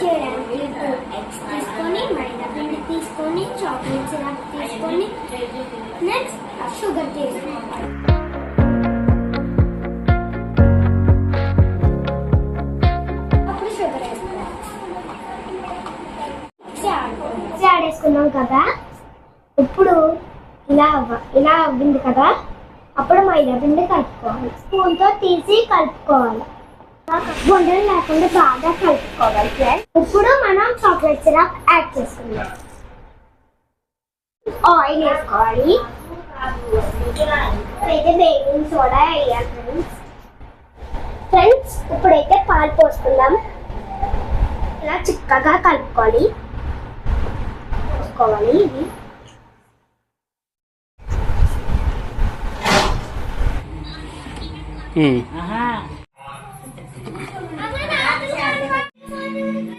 చేయడానికి two eggs తీసుకొని మైదా పిండి తీసుకొని చాక్లెట్ సిరప్ తీసుకొని నెక్స్ట్ షుగర్ తీసుకోవాలి అప్పుడు షుగర్ వేసుకోవాలి మిక్సీ ఆడేసుకున్నాం కదా. ఇప్పుడు ఇలా అవ్వ ఇలా అవ్వింది కదా. అప్పుడు మైదా పిండి కలుపుకోవాలి. స్పూన్తో తీసి కలుపుకోవాలి. గుండెలు లేకుండా బాగా కలుపుకోవాలి ఫ్రెండ్స్ ఇప్పుడు మనం చాక్లెట్ సిరప్ యాడ్ చేసుకుందాం ఆయిల్ వేసుకోవాలి అయితే బేకింగ్ సోడా వేయాలి ఫ్రెండ్స్ ఫ్రెండ్స్ ఇప్పుడైతే పాలు పోసుకుందాం ఇలా చిక్కగా కలుపుకోవాలి పోసుకోవాలి ఇది ఉమ్.